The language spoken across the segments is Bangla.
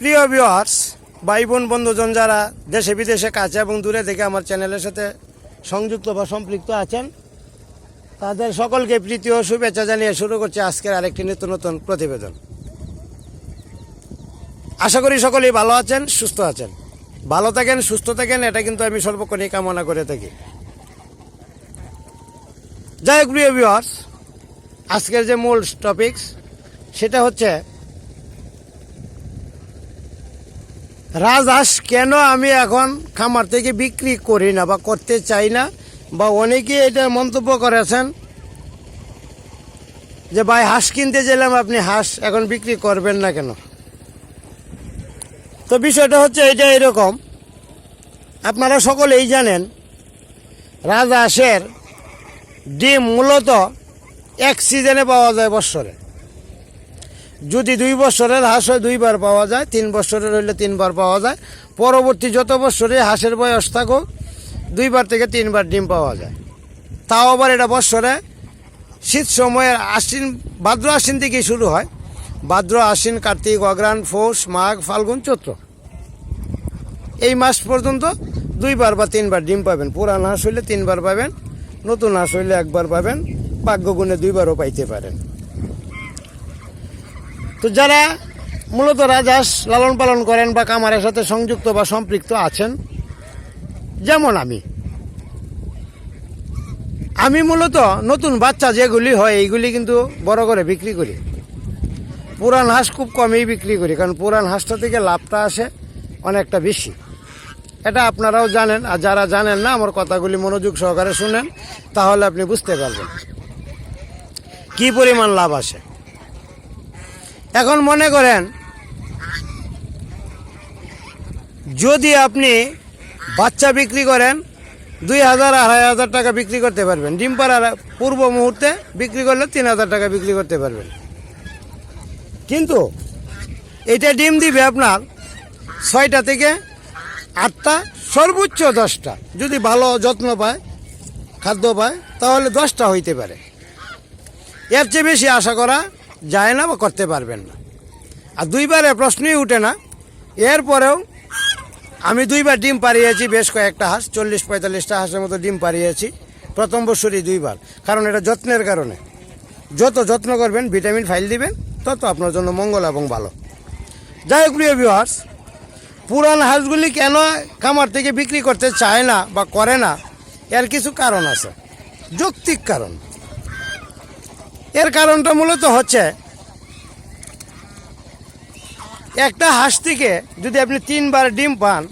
প্রিয় ভিউয়ার্স ভাই বোন বন্ধুজন যারা দেশে, বিদেশে কাছে এবং দূরে থেকে আমার চ্যানেলের সাথে সংযুক্ত বা সম্পৃক্ত আছেন, তাদের সকলকে প্রীতি ও শুভেচ্ছা জানিয়ে শুরু করছে আজকের আরেকটি নিত্য নতুন প্রতিবেদন। আশা করি সকলেই ভালো আছেন, সুস্থ আছেন। ভালো থাকেন, সুস্থ থাকেন, এটা কিন্তু আমি সর্বক্ষণই কামনা করে থাকি। যাই হোক, প্রিয় ভিউয়ার্স আজকের যে মূল টপিকস সেটা হচ্ছে রাজহাঁস কেন আমি এখন খামার থেকে বিক্রি করি না বা করতে চাই না? বা অনেকে এটা মন্তব্য করেছেন যে, ভাই, হাঁস কিনতে গেলাম, আপনি হাঁস এখন বিক্রি করবেন না কেন? তো বিষয়টা হচ্ছে এটা এরকম। আপনারা সকলেই জানেন, রাজহাঁসের ডিম মূলত এক সিজনে পাওয়া যায় বৎসরে। যদি দুই বছরের হাঁস হয় দুইবার পাওয়া যায়, তিন বছরের হইলে তিনবার পাওয়া যায়। পরবর্তী যত বছরে হাঁসের বয়স থাকুক, দুইবার থেকে তিনবার ডিম পাওয়া যায়। তাও আবার এটা বছরে শীত সময়ের আশ্বিন, ভাদ্র আশ্বিন থেকেই শুরু হয়। ভাদ্র আশ্বিন, কার্তিক অগ্রাণ পৌষ, মাঘ, ফাল্গুন, চৈত্র। এই মাস পর্যন্ত দুইবার বা তিনবার ডিম পাবেন। পুরান হাঁস হইলে তিনবার পাবেন, নতুন হাঁস হইলে একবার পাবেন। ভাগ্যগুণে দুইবারও পাইতে পারেন। তো যারা মূলত রাজহাঁস লালন পালন করেন বা কামারের সাথে সংযুক্ত বা সম্পৃক্ত আছেন, যেমন আমি। আমি মূলত নতুন বাচ্চা যেগুলি হয়, এইগুলি কিন্তু বড় করে বিক্রি করি। পুরান হাঁস খুব কমেই বিক্রি করি, কারণ পুরান হাঁসটা থেকে লাভটা আসে অনেকটা বেশি। এটা আপনারাও জানেন, আর যারা জানেন না, আমার কথাগুলি মনোযোগ সহকারে শুনেন, তাহলে আপনি বুঝতে পারবেন। কি পরিমাণ লাভ আসে? এখন মনে করেন, যদি আপনি বাচ্চা বিক্রি করেন, দুই হাজার, আড়াই হাজার টাকা বিক্রি করতে পারবেন। ডিম পাড়ার পূর্ব মুহূর্তে বিক্রি করলে তিন হাজার টাকা বিক্রি করতে পারবেন। কিন্তু এটা ডিম দিবে আপনার ছয়টা থেকে আটটা, সর্বোচ্চ দশটা। যদি ভালো যত্ন পায়, খাদ্য পায়, তাহলে দশটা হইতে পারে। এর চেয়ে বেশি আশা করা যায় না বা করতে পারবেন না। আর দুইবারে প্রশ্নই উঠে না। এরপরেও আমি দুইবার ডিম পারিয়েছি বেশ কয়েকটা হাঁস, চল্লিশ, পঁয়তাল্লিশটা হাঁসের মতো ডিম পারিয়েছি প্রথম বছরই দুইবার। কারণ এটা যত্নের কারণে। যত যত্ন করবেন, ভিটামিন ফাইল দিবেন, তত আপনার জন্য মঙ্গল এবং ভালো। যাই হোক, প্রিয় ভিউয়ার্স পুরান হাঁসগুলি কেন খামার থেকে বিক্রি করতে চায় না বা করে না, এর কিছু কারণ আছে। যৌক্তিক কারণ। এর কারণটা মূলত হচ্ছে, একটা হাঁস থেকে যদি আপনি তিনবার ডিম পান,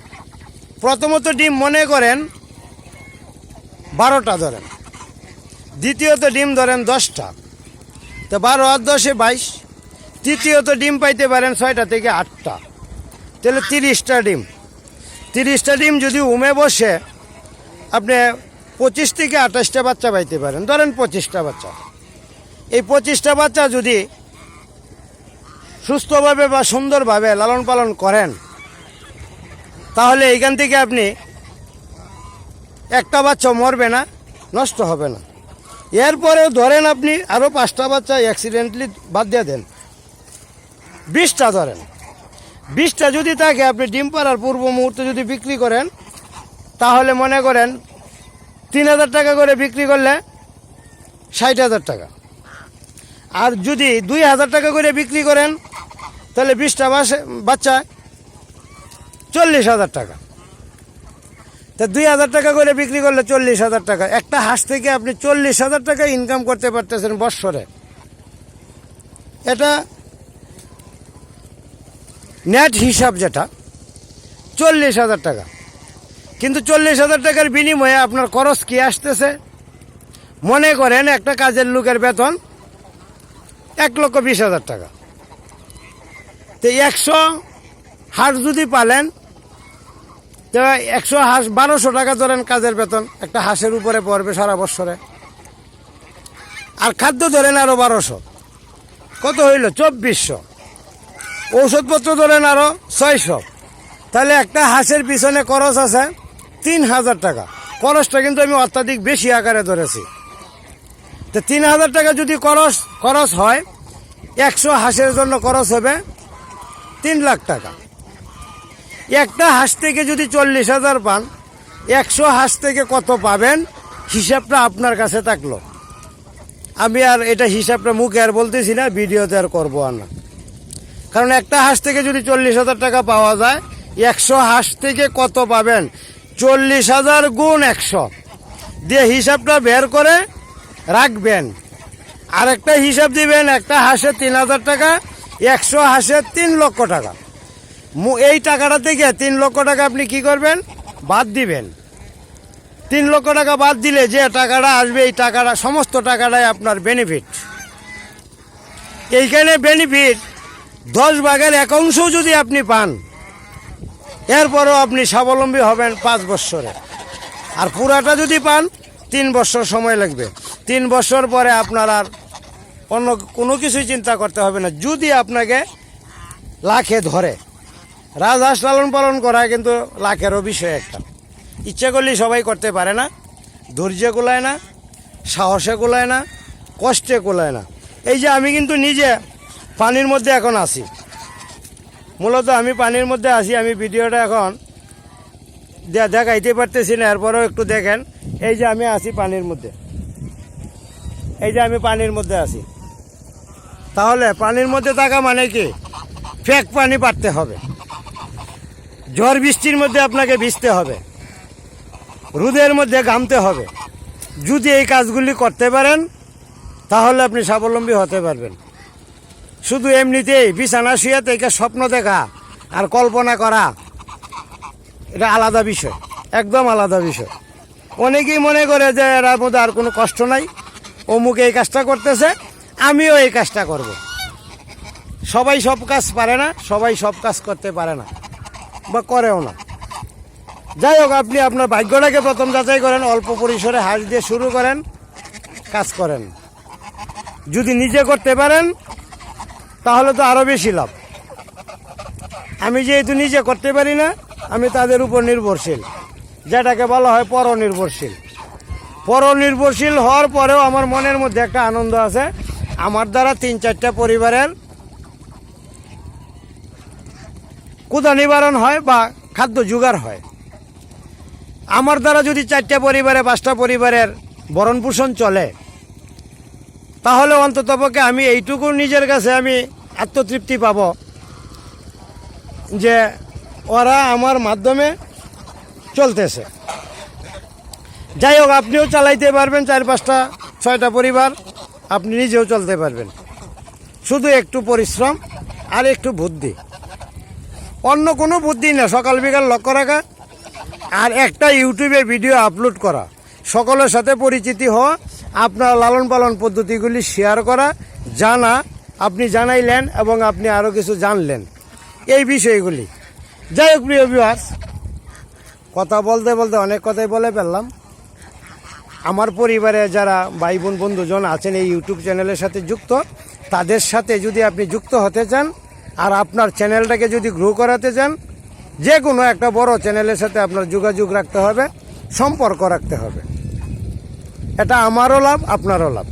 প্রথমত ডিম মনে করেন বারোটা ধরেন, দ্বিতীয়ত ডিম ধরেন দশটা, তো বারো আর দশে বাইশ, তৃতীয়ত ডিম পাইতে পারেন ছয়টা থেকে আটটা, তাহলে তিরিশটা ডিম তিরিশটা ডিম যদি উমে বসে, আপনি পঁচিশ থেকে আঠাশটা বাচ্চা পাইতে পারেন, ধরেন পঁচিশটা বাচ্চা। এই পঁচিশটা বাচ্চা যদি সুস্থভাবে বা সুন্দরভাবে লালন পালন করেন, তাহলে এইখান থেকে আপনি একটা বাচ্চা মরবে না, নষ্ট হবে না। এরপরেও ধরেন আপনি আরও পাঁচটা বাচ্চা অ্যাক্সিডেন্টলি বাদ দিয়ে দেন। বিশটা ধরেন। বিশটা যদি থাকে আপনি ডিম পাড়ার পূর্ব মুহূর্তে যদি বিক্রি করেন, তাহলে মনে করেন তিন হাজার টাকা করে বিক্রি করলে ষাট হাজার টাকা। আর যদি দুই হাজার টাকা করে বিক্রি করেন, তাহলে বিশটা বাচ্চা চল্লিশ হাজার টাকা। তা দুই হাজার টাকা করে বিক্রি করলে চল্লিশ হাজার টাকা। একটা হাঁস থেকে আপনি চল্লিশ হাজার টাকা ইনকাম করতে পারতেছেন বৎসরে। এটা নেট হিসাব যেটা, চল্লিশ হাজার টাকা। কিন্তু চল্লিশ হাজার টাকার বিনিময়ে আপনার খরচ কি আসতেছে? মনে করেন একটা কাজের লোকের বেতন এক লক্ষ বিশ হাজার টাকা। তো একশো হাঁস যদি পালেন, তো একশো হাঁস বারোশো টাকা ধরেন কাজের বেতন, একটা হাঁসের উপরে পড়বে সারা বছরে। আর খাদ্য ধরেন আরও বারোশো। কত হইল? চব্বিশশো। ঔষধপত্র ধরেন আরও ছয়শো। তাহলে একটা হাঁসের পিছনে খরচ আছে তিন হাজার টাকা। খরচটা কিন্তু আমি অত্যাধিক বেশি আকারে ধরেছি। তো তিন হাজার টাকা যদি খরচ খরচ হয়, একশো হাঁসের জন্য খরচ হবে তিন লাখ টাকা। একটা হাঁস থেকে যদি চল্লিশ হাজার পান, একশো হাঁস থেকে কত পাবেন, হিসাবটা আপনার কাছে থাকল। আমি আর এটা হিসাবটা মুখে আর বলতেছি না, ভিডিওতে আর করব আর না। কারণ একটা হাঁস থেকে যদি চল্লিশ হাজার টাকা পাওয়া যায়, একশো হাঁস থেকে কত পাবেন? চল্লিশ হাজার গুণ একশো। দিয়ে হিসাবটা বের করে রাখবেন। আর একটা হিসাব দিবেন, একটা হাঁসে তিন হাজার টাকা, একশো হাঁসে তিন লক্ষ টাকা। এই টাকাটা থেকে তিন লক্ষ টাকা আপনি কি করবেন? বাদ দিবেন। তিন লক্ষ টাকা বাদ দিলে যে টাকাটা আসবে, এই টাকাটা, সমস্ত টাকাটাই আপনার বেনিফিট এইখানে বেনিফিট দশ ভাগের এক অংশও যদি আপনি পান, এরপরও আপনি স্বাবলম্বী হবেন পাঁচ বৎসরে। আর পুরাটা যদি পান তিন বছর সময় লাগবে। তিন বছর পরে আপনার আর অন্য কোনো কিছুই চিন্তা করতে হবে না। যদি আপনাকে লাখে ধরে, রাজহাঁস লালন পালন করা কিন্তু লাখেরও বিষয় একটা। ইচ্ছে করলে সবাই করতে পারে না, ধৈর্য কুলায় না, সাহসে কুলায় না, কষ্টে কুলায় না। এই যে আমি কিন্তু নিজে পানির মধ্যে এখন আছি। মূলত আমি পানির মধ্যে আছি, আমি ভিডিওটা এখন দেখাইতে পারতেছি না, এরপরেও একটু দেখেন। এই যে আমি আছি পানির মধ্যে। এই যে আমি পানির মধ্যে আছি। তাহলে পানির মধ্যে থাকা মানে কি? ফেক পানি পারতে হবে। ঝড় বৃষ্টির মধ্যে আপনাকে ভিজতে হবে। রোদের মধ্যে ঘামতে হবে। যদি এই কাজগুলি করতে পারেন, তাহলে আপনি স্বাবলম্বী হতে পারবেন। শুধু এমনিতেই বিছানা শুয়ে থেকে স্বপ্ন দেখা আর কল্পনা করা, এটা আলাদা বিষয়, একদম আলাদা বিষয়। অনেকেই মনে করে যে এর মধ্যে আর কোনো কষ্ট নাই। অমুক এই কাজটা করতেছে, আমিও এই কাজটা করব। সবাই সব কাজ পারে না, সবাই সব কাজ করতে পারে না বা করেও না। যাই হোক, আপনি আপনার ভাগ্যটাকে প্রথম যাচাই করেন, অল্প পরিসরে হাঁস দিয়ে শুরু করেন, কাজ করেন। যদি নিজে করতে পারেন, তাহলে তো আরও বেশি লাভ। আমি যেহেতু নিজে করতে পারি না, আমি তাদের উপর নির্ভরশীল। যেটাকে বলা হয় পরনির্ভরশীল। পরনির্ভরশীল হওয়ার পরেও আমার মনের মধ্যে একটা আনন্দ আছে। আমার দ্বারা তিন চারটা পরিবারের ক্ষুধা নিবারণ হয় বা খাদ্য জোগাড় হয়। আমার দ্বারা যদি চারটা পরিবারে, পাঁচটা পরিবারের ভরণ পোষণ চলে, তাহলে অন্ততপক্ষে আমি এইটুকু নিজের কাছে আমি আত্মতৃপ্তি পাব যে ওরা আমার মাধ্যমে চলতেছে। যাই হোক আপনিও চালাইতে পারবেন চার পাঁচটা, ছয়টা পরিবার, আপনি নিজেও চলতে পারবেন। শুধু একটু পরিশ্রম আর একটু বুদ্ধি। অন্য কোনো বুদ্ধি না, সকাল বিকাল লক্ষ্য রাখা আর একটা ইউটিউবে ভিডিও আপলোড করা। সকলের সাথে পরিচিতি হওয়া, আপনার লালন পালন পদ্ধতিগুলি শেয়ার করা, জানা, আপনি জানাইলেন এবং আপনি আরও কিছু জানলেন। এই বিষয়গুলি। যাই হোক, প্রিয় বিভাস কথা বলতে বলতে অনেক কথাই বলে ফেললাম। আমার পরিবারে যারা ভাই বোন বন্ধুজন আছেন এই ইউটিউব চ্যানেলের সাথে যুক্ত, তাদের সাথে যদি আপনি যুক্ত হতে চান আর আপনার চ্যানেলটাকে যদি গ্রো করাতে চান যে কোনো একটা বড় চ্যানেলের সাথে আপনার যোগাযোগ রাখতে হবে, সম্পর্ক রাখতে হবে। এটা আমারও লাভ, আপনারও লাভ।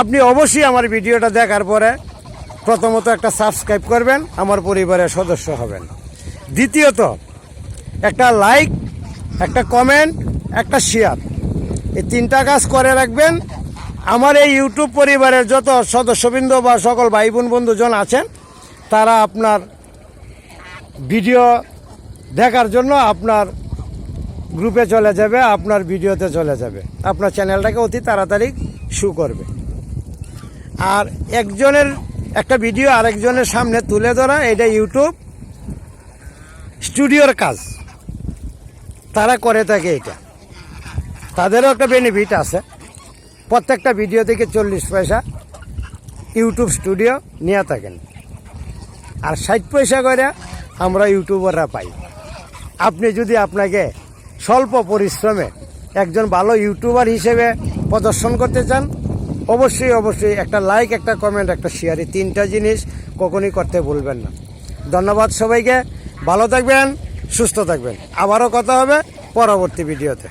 আপনি অবশ্যই আমার ভিডিওটা দেখার পরে প্রথমত একটা সাবস্ক্রাইব করবেন, আমার পরিবারের সদস্য হবেন। দ্বিতীয়ত একটা লাইক একটা কমেন্ট একটা শেয়ার এই তিনটা কাজ করে রাখবেন। আমার এই ইউটিউব পরিবারের যত সদস্যবৃন্দ বা সকল ভাই বোন বন্ধুজন আছেন, তারা আপনার ভিডিও দেখার জন্য আপনার গ্রুপে চলে যাবে, আপনার ভিডিওতে চলে যাবে। আপনার চ্যানেলটাকে অতি তাড়াতাড়ি শু করবে। আর একজনের একটা ভিডিও আরেকজনের সামনে তুলে ধরা, এটা ইউটিউব স্টুডিওর কাজ। তারা করে থাকে এটা। তাদেরও একটা বেনিফিট আছে। প্রত্যেকটা ভিডিও থেকে চল্লিশ পয়সা ইউটিউব স্টুডিও নিয়ে থাকেন। আর ষাট পয়সা করে আমরা ইউটিউবাররা পাই। আপনি যদি আপনাকে স্বল্প পরিশ্রমে একজন ভালো ইউটিউবার হিসেবে প্রদর্শন করতে চান, অবশ্যই অবশ্যই একটা লাইক একটা কমেন্ট একটা শেয়ার এই তিনটা জিনিস কখনই করতে ভুলবেন না। ধন্যবাদ সবাইকে। ভালো থাকবেন। সুস্থ থাকবেন। আবারও কথা হবে পরবর্তী ভিডিওতে।